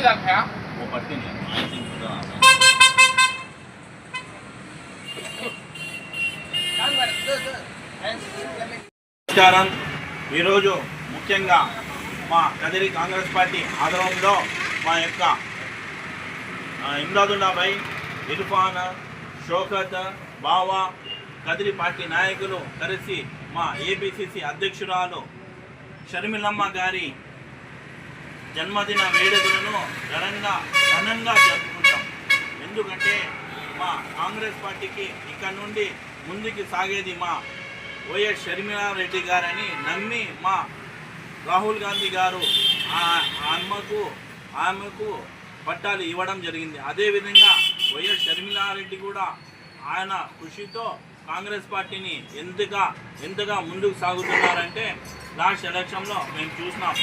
దాకా वो पढ़ते नहीं आई थिंक నమస్కారం ఈరోజు ముఖ్యంగా మా కదిరి కాంగ్రెస్ పార్టీ ఆధ్వర్యంలో మా యొక్క ఆ, ఇమ్రాదుల్లాభాయ్ ఇర్ఫాన్ షోకత్ బావా కదిరి పార్టీ నాయకులు కలిసి మా ఏబిసిసి అధ్యక్షురాలు షర్మిలమ్మ గారి జన్మదిన వేడుకలను ఘనంగా ఘనంగా జరుపుకుంటాం. ఎందుకంటే మా కాంగ్రెస్ పార్టీకి ఇక్కడ నుండి ముందుకు సాగేది మా వైఎస్ షర్మిలారెడ్డి గారని నమ్మి మా రాహుల్ గాంధీ గారు ఆ అమ్మకు ఆమెకు పట్టాలు ఇవ్వడం జరిగింది. అదేవిధంగా వైఎస్ షర్మిలారెడ్డి కూడా ఆయన కృషితో కాంగ్రెస్ పార్టీని ఎంతగా ఎంతగా ముందుకు సాగుతున్నారంటే లాస్ట్ ఎలక్షన్లో మేము చూసినాం.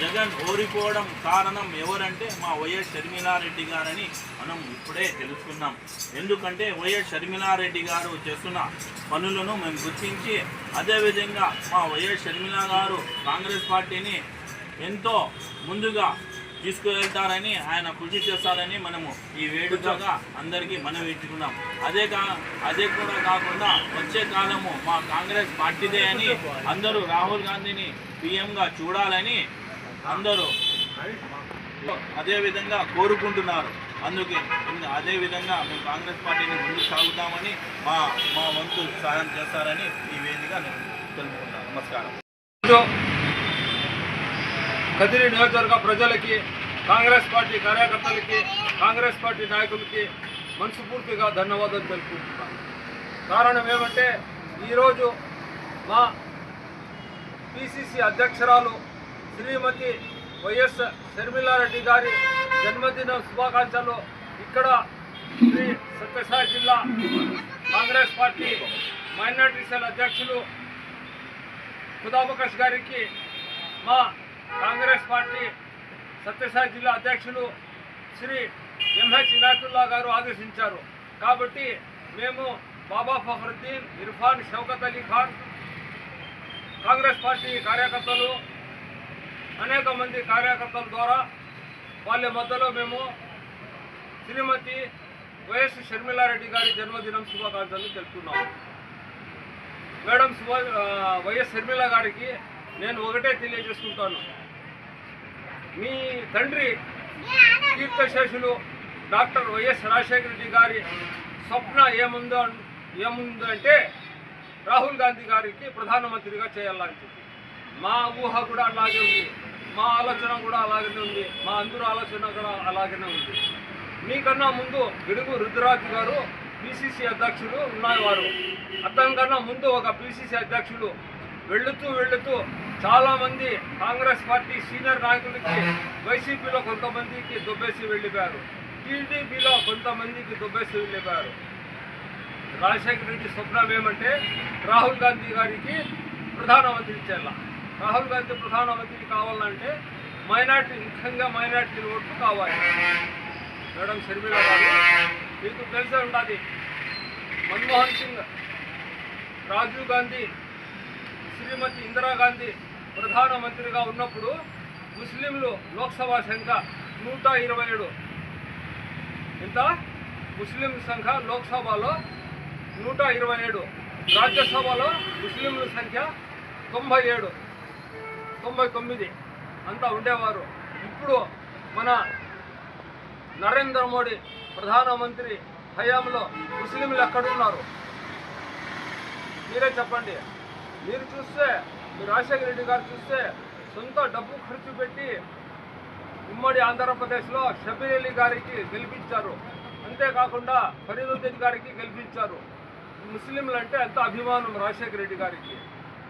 జగన్ ఓడిపోవడం కారణం ఎవరంటే మా వైఎస్ షర్మిలారెడ్డి గారని మనం ఇప్పుడే తెలుసుకున్నాం. ఎందుకంటే వైఎస్ షర్మిలారెడ్డి గారు చేస్తున్న పనులను మేము గుర్తించి అదేవిధంగా మా వైఎస్ షర్మిల గారు కాంగ్రెస్ పార్టీని ఎంతో ముందుగా తీసుకువెళ్తారని ఆయన కృషి చేస్తారని మనము ఈ వేడుకగా అందరికీ మనం ఇచ్చుకున్నాం అదే కా అదే కూడా కాకుండా వచ్చే కాలము మా కాంగ్రెస్ పార్టీదే అని అందరూ రాహుల్ గాంధీని పీఎంగా చూడాలని అందరూ అదే విధంగా కోరుకుంటున్నారు. అందుకే అదేవిధంగా అదే విధంగా మేము కాంగ్రెస్ పార్టీని ముందుకు సాగుతామని మా మా వంతు సహాయం చేస్తారని ఈ వేదిక నేను తెలుపుకుంటాను నమస్కారం. కదిరి నియోజకవర్గ ప్రజలకి కాంగ్రెస్ పార్టీ కార్యకర్తలకి కాంగ్రెస్ పార్టీ నాయకులకి మనస్ఫూర్తిగా ధన్యవాదాలు తెలుపుకుంటున్నాను. కారణం ఏమంటే ఈరోజు మా పిసిసి అధ్యక్షురాలు శ్రీమతి వైఎస్ షర్మిలారెడ్డి గారి జన్మదిన శుభాకాంక్షలు ఇక్కడ శ్రీ సత్యసాయి జిల్లా కాంగ్రెస్ పార్టీ మైనార్టీ సెల్ అధ్యక్షులు ఖుదాబకష్ గారికి మా కాంగ్రెస్ పార్టీ సత్యసాయి జిల్లా అధ్యక్షులు శ్రీ ఎంహెచ్ ఇనాతుల్లా గారు ఆదేశించారు. కాబట్టి మేము బాబా ఫఖరుద్దీన్ ఇర్ఫాన్ షౌకత్ అలీ ఖాన్ కాంగ్రెస్ పార్టీ కార్యకర్తలు అనేక మంది కార్యకర్తల ద్వారా వాళ్ళ మధ్యలో మేము శ్రీమతి వైఎస్ షర్మిలారెడ్డి గారి జన్మదినం శుభాకాంక్షలు తెలుపుతున్నాము. మేడం శుభ వైఎస్ షర్మిల గారికి నేను ఒకటే తెలియజేసుకుంటాను. మీ తండ్రి తీర్థశేషులు డాక్టర్ వైఎస్ రాజశేఖర రెడ్డి గారి స్వప్న ఏముందో ఏముందంటే రాహుల్ గాంధీ గారికి ప్రధానమంత్రిగా చేయాలని చెప్పి. మా ఊహ కూడా అలాగే ఉంది. మా ఆలోచన కూడా అలాగనే ఉంది. మా అందరూ ఆలోచన కూడా అలాగనే ఉంది. మీకన్నా ముందు గిడుగు రుద్రరాజు గారు పిసిసి అధ్యక్షులు ఉన్నవారు. అతని కన్నా ముందు ఒక పిసిసి అధ్యక్షులు వెళుతూ వెళుతూ చాలామంది కాంగ్రెస్ పార్టీ సీనియర్ నాయకులకి వైసీపీలో కొంతమందికి దుబ్బేసి వెళ్ళిపోయారు. టీడీపీలో కొంతమందికి దుబ్బేసి వెళ్ళిపోయారు. రాజశేఖర రెడ్డి స్వప్నం ఏమంటే రాహుల్ గాంధీ గారికి ప్రధానమంత్రి చేయాల రాహుల్ గాంధీ ప్రధానమంత్రి కావాలంటే మైనార్టీ ముఖ్యంగా మైనార్టీ ఓట్లు కావాలి. మేడం షర్మిల గారు మీకు తెలిసే ఉండాలి మన్మోహన్ సింగ్ రాజీవ్ గాంధీ శ్రీమతి ఇందిరాగాంధీ ప్రధానమంత్రిగా ఉన్నప్పుడు ముస్లింలు లోక్సభ సంఖ్య నూట ఇరవై ఏడు. ఇంత ముస్లిం సంఖ్య లోక్సభలో నూట ఇరవై ఏడు. రాజ్యసభలో ముస్లింల సంఖ్య తొంభై ఏడు. తొంభై తొమ్మిది. అంతా ఉండేవారు. ఇప్పుడు మన నరేంద్ర మోడీ ప్రధానమంత్రి హయాంలో ముస్లింలు ఎక్కడున్నారు మీరే చెప్పండి. మీరు చూస్తే మీరు రాజశేఖర రెడ్డి గారు చూస్తే సొంత డబ్బు ఖర్చు పెట్టి ఉమ్మడి ఆంధ్రప్రదేశ్లో షబీర్ అలీ గారికి గెలిపించారు. అంతేకాకుండా ఫరీదుద్దీన్ గారికి గెలిపించారు. ముస్లింలు అంటే ఎంత అభిమానం రాజశేఖర రెడ్డి గారికి.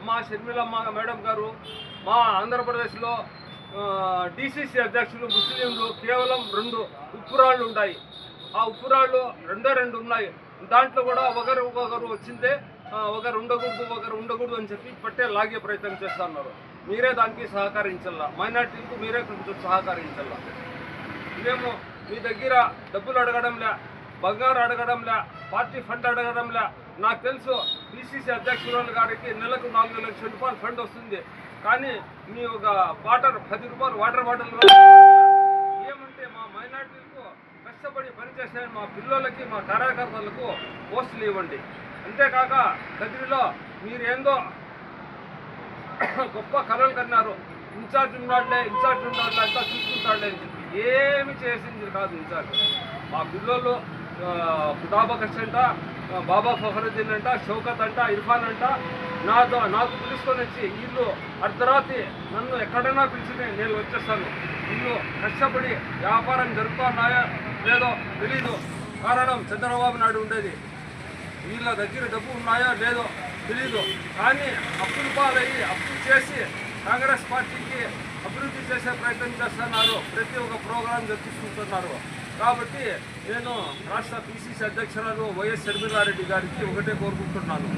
మా షర్మిలమ్మ మేడం గారు మా ఆంధ్రప్రదేశ్లో డిసిసి అధ్యక్షులు ముస్లింలు కేవలం రెండు ఉప్పురాళ్ళు ఉన్నాయి. ఆ ఉప్పురాళ్ళు రెండే రెండు ఉన్నాయి. దాంట్లో కూడా ఒకరు ఒకరు వచ్చిందే ఒకరు ఉండకూడదు ఒకరు ఉండకూడదు అని చెప్పి పట్టే లాగే ప్రయత్నం చేస్తున్నారు మీరే దానికి సహకరించాలా మైనార్టీలకు మీరే కొంచెం సహకరించాలా మేము మీ దగ్గర డబ్బులు అడగడంలే బంగారు అడగడంలే పార్టీ ఫండ్ అడగడంలే. నాకు తెలుసు బీసీసీ అధ్యక్షురాలు గారికి నెలకు నాలుగు లక్షల రూపాయలు ఫండ్ వస్తుంది. కానీ మీ ఒక వాటర్ పది రూపాయలు వాటర్ బాటిల్ ఏమంటే మా మైనార్టీలకు కష్టపడి పనిచేసే మా పిల్లలకి మా కార్యకర్తలకు పోస్టులు ఇవ్వండి. అంతేకాక కదిరిలో మీరేందో గొప్ప కళలు కన్నారు. ఇన్ఛార్జ్ ఉన్నాడులే ఇన్ఛార్జ్ ఉన్నాడులే అంతా చూసుకుంటాడులే అని చెప్పి ఏమి చేసింది కాదు ఇన్ఛార్జ్. మా పిల్లలు ఆ, అంట బాబా ఫహరుద్దీన్ అంట షౌకత్ అంట ఇర్ఫాన్ అంట నాతో నాకు పిలుచుకొని వచ్చి వీళ్ళు అర్ధరాత్రి నన్ను ఎక్కడైనా పిలిచి నేను వచ్చేస్తాను. వీళ్ళు కష్టపడి వ్యాపారం జరుపుతున్నాయో లేదో తెలీదు. కారణం చంద్రబాబు నాయుడు ఉండేది. వీళ్ళ దగ్గర డబ్బు ఉన్నాయో లేదో తెలీదు. కానీ అప్పులు పాలయ్యి అప్పులు చేసి కాంగ్రెస్ పార్టీకి అభివృద్ధి చేసే ప్రయత్నం చేస్తున్నారు. ప్రతి ఒక్క ప్రోగ్రాం జరిపిస్తుంటున్నారు కాబట్టి నేను రాష్ట్ర పిసిసి అధ్యక్షురాలు వైఎస్ షర్మిలారెడ్డి గారికి ఒకటే కోరుకుంటున్నాను.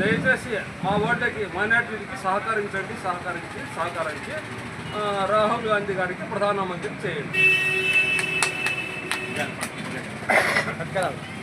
దయచేసి మా ఓట్లకి మైనార్టీలకి సహకరించండి సహకరించి సహకరించి రాహుల్ గాంధీ గారికి ప్రధానమంత్రి చేయండి. జరపండి.